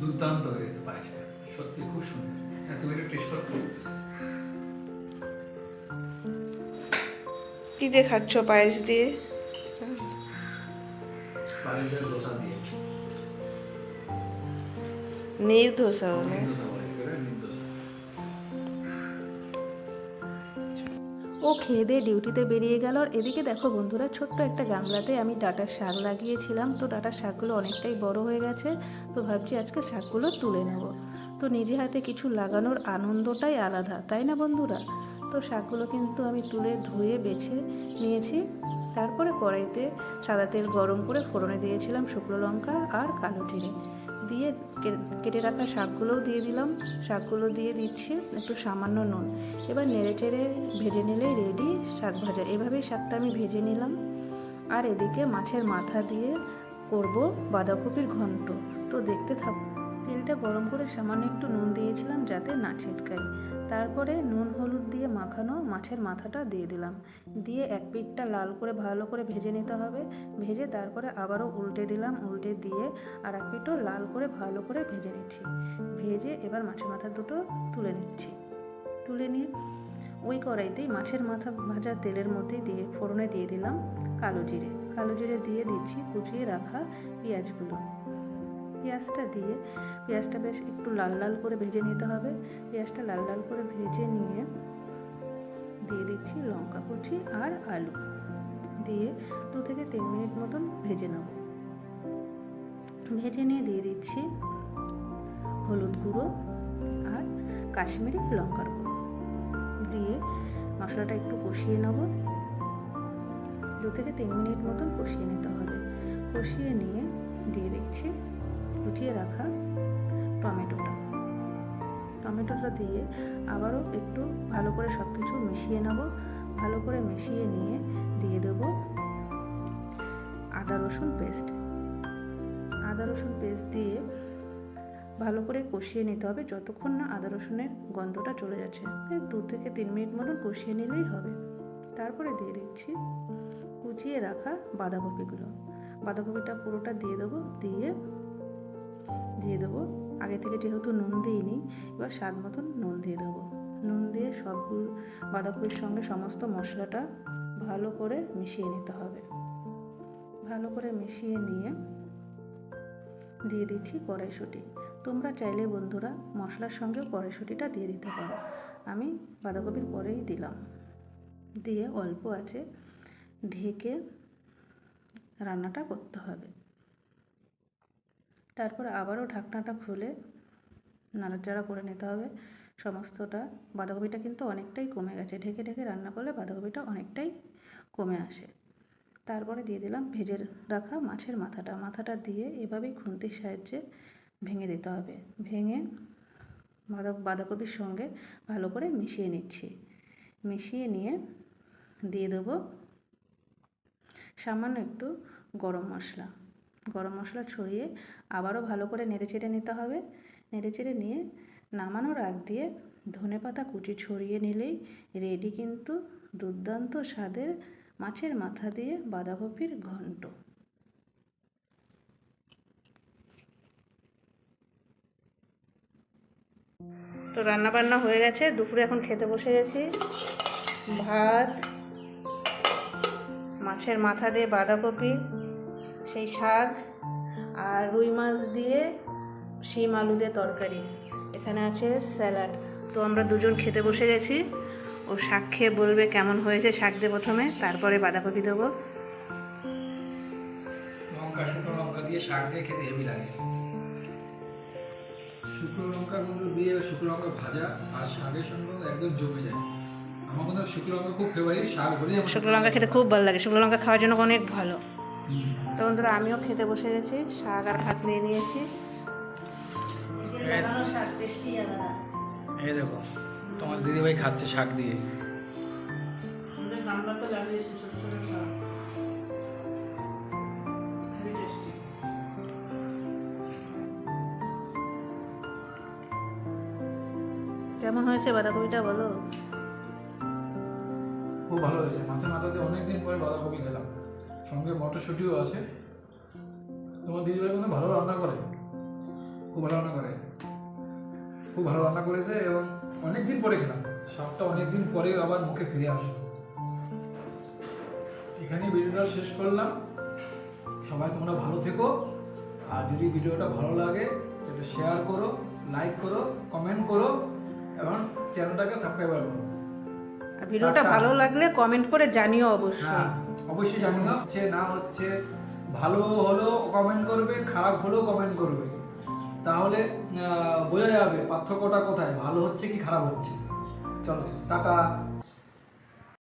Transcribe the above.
দুর্দান্ত হয়েছে পায়েসটা সত্যি খুব সুন্দর। হ্যাঁ তুমি একটু টেস্ট করো। কি দিয়ে খাচ্ছ পায়েস দিয়ে? পায়েসের দোসা দিয়ে। নেই দোসা বলে। এবারে ও খেয়ে দিয়ে ডিউটিতে বেরিয়ে গেল। আর এদিকে দেখো বন্ধুরা, ছোট্ট একটা গামলাতে আমি ডাটার শাক লাগিয়েছিলাম। তো ডাটার শাকগুলো অনেকটাই বড় হয়ে গেছে। তো ভাবছি আজকে শাকগুলো তুলে নেব। তো নিজে হাতে কিছু লাগানোর আনন্দটাই আলাদা, তাই না বন্ধুরা? তো শাকগুলো কিন্তু আমি তুলে ধুয়ে বেছে নিয়েছি। তারপরে কড়াইতে সাদা তেল গরম করে ফোড়নে দিয়েছিলাম শুকনো লঙ্কা আর কালো জিরে। দিয়ে কেটে রাখা শাকগুলোও দিয়ে দিলাম। শাকগুলো দিয়ে দিচ্ছি একটু সামান্য নুন। এবার নেড়ে চেড়ে ভেজে নিলেই রেডি শাক ভাজা। এভাবেই শাকটা আমি ভেজে নিলাম। আর এদিকে মাছের মাথা দিয়ে করব বাঁধাকপির ঘন্ট। তো দেখতে থাক তেলটা গরম করে সামান্য একটু নুন দিয়েছিলাম যাতে না ছিটকায়। তারপরে নুন হলুদ দিয়ে মাখানো মাছের মাথাটা দিয়ে দিলাম। দিয়ে এক পিঠটা লাল করে ভালো করে ভেজে নিতে হবে। ভেজে তারপরে আবারও উল্টে দিলাম, উল্টে দিয়ে আর এক পিঠও লাল করে ভালো করে ভেজে নিচ্ছি। ভেজে এবার মাছের মাথা দুটো তুলে নিচ্ছি। তুলে নিয়ে ওই কড়াইতেই মাছের মাথা ভাজা তেলের মধ্যে দিয়ে ফোড়নে দিয়ে দিলাম কালো জিরে। কালো জিরে দিয়ে দিচ্ছি কুচিয়ে রাখা পেঁয়াজগুলো। পেঁয়াজটা দিয়ে, পেঁয়াজটা বেশ একটু লাল লাল করে ভেজে নিতে হবে। পেঁয়াজটা লাল লাল করে ভেজে নিয়ে দিয়ে দিচ্ছি লঙ্কা কুচি আর আলু। দিয়ে দু থেকে তিন মিনিট মতন ভেজে নেব। ভেজে নিয়ে দিয়ে দিচ্ছি হলুদ গুঁড়ো আর কাশ্মীরি লঙ্কার গুঁড়ো। দিয়ে মশলাটা একটু কষিয়ে নেব। দু থেকে তিন মিনিট মতন কষিয়ে নিতে হবে। কষিয়ে নিয়ে দিয়ে দিচ্ছি কুচিয়ে রাখা টমেটোটা। টমেটোটা দিয়ে আবারও একটু ভালো করে সব কিছু মিশিয়ে নেব। ভালো করে মিশিয়ে নিয়ে দিয়ে দেবো আদা, রসুন পেস্ট। আদা, রসুন পেস্ট দিয়ে ভালো করে কষিয়ে নিতে হবে যতক্ষণ না আদা, রসুনের গন্ধটা চলে যাচ্ছে। দু থেকে তিন মিনিট মতন কষিয়ে নিলেই হবে। তারপরে দিয়ে দিচ্ছি কুচিয়ে রাখা বাঁধাকপিগুলো। বাঁধাকপিটা পুরোটা দিয়ে দেবো। দিয়ে দিয়ে দেবো। আগে থেকে যেহেতু নুন দিইনি, এবার স্বাদ মতন নুন দিয়ে দেবো। নুন দিয়ে সবগুলো বাঁধাকপির সঙ্গে সমস্ত মশলাটা ভালো করে মিশিয়ে নিতে হবে। ভালো করে মিশিয়ে নিয়ে দিয়ে দিচ্ছি কড়াইশুঁটি। তোমরা চাইলে বন্ধুরা মশলার সঙ্গেও কড়াইশুঁটিটা দিয়ে দিতে পারো। আমি বাঁধাকপির পরেই দিলাম। দিয়ে অল্প আছে ঢেকে রান্নাটা করতে হবে। তারপর আবারও ঢাকনাটা খুলে নাড়াচাড়া করে নিতে হবে। সমস্তটা বাঁধাকপিটা কিন্তু অনেকটাই কমে গেছে। ঢেকে ঢেকে রান্না করলে বাঁধাকপিটা অনেকটাই কমে আসে। তারপরে দিয়ে দিলাম ভেজে রাখা মাছের মাথাটা। মাথাটা দিয়ে এভাবেই খুন্তির সাহায্যে ভেঙে দিতে হবে। ভেঙে বাঁধা, বাঁধাকপির সঙ্গে ভালো করে মিশিয়ে নিচ্ছি। মিশিয়ে নিয়ে দিয়ে দেবো সামান্য একটু গরম মশলা। গরম মশলা ছড়িয়ে আবারও ভালো করে নেড়েচেড়ে নিতে হবে। নেড়েচেড়ে নিয়ে নামানোর আগ দিয়ে ধনে পাতা কুচি ছড়িয়ে নিলেই রেডি কিন্তু দুর্দান্ত স্বাদের মাছের মাথা দিয়ে বাঁধাকপির ঘন্ট। তো রান্না বান্না হয়ে গেছে, দুপুরে এখন খেতে বসে গেছি। ভাত, মাছের মাথা দিয়ে বাঁধাকপি সেই শাক আর রুই মাছ দিয়ে শিম আলু দিয়ে তরকারি। এখানে আছে স্যালাড। তো আমরা দুজন খেতে বসে গেছি। ও শাক খেয়ে বলবে কেমন হয়েছে শাক দিয়ে প্রথমে তারপরে বাঁধাকপি দেবো। লঙ্কা শুকনো লঙ্কা দিয়ে শাক দিয়ে খেতে হেভি লাগে। শুকনো দিয়ে শুকনো লঙ্কা ভাজা আর শাকের সঙ্গে একদম জমে যায়। আমার মনে হয় শুকনো লঙ্কা খুব ফেভারিট শাক শুকনো লঙ্কা খেতে খুব ভালো লাগে। শুকনো লঙ্কা খাওয়ার জন্য অনেক ভালো। তো বন্ধুরা আমিও খেতে বসে গেছি শাক আর ভাত নিয়ে নিয়েছি। এই দেখো তোমার দিদিভাই খাচ্ছে শাক দিয়ে। কেমন হয়েছে বাঁধাকপিটা বলো? খুব ভালো হয়েছে। মাছের মাথাতে অনেকদিন পরে বাঁধাকপি খেলাম। সঙ্গে মটরশুঁটিও আছে। তোমার দিদিভাই কিন্তু ভালো রান্না করে। খুব ভালো রান্না করে। খুব ভালো রান্না করেছে এবং অনেক দিন পরে খেলাম। শাকটা অনেক দিন পরে আবার মুখে ফিরে আসলো। এখানে ভিডিওটা শেষ করলাম। সবাই তোমরা ভালো থেকো। আর যদি ভিডিওটা ভালো লাগে সেটা শেয়ার করো লাইক করো কমেন্ট করো এবং চ্যানেলটাকে সাবস্ক্রাইব করো আর ভিডিওটা ভালো লাগলে কমেন্ট করে জানিও অবশ্যই। হ্যাঁ। অবশ্যই জানিও হচ্ছে না হচ্ছে, ভালো হলেও কমেন্ট করবে, খারাপ হলেও কমেন্ট করবে। তাহলে বোঝা যাবে পার্থক্যটা কোথায়, ভালো হচ্ছে কি খারাপ হচ্ছে। চলো, টাটা।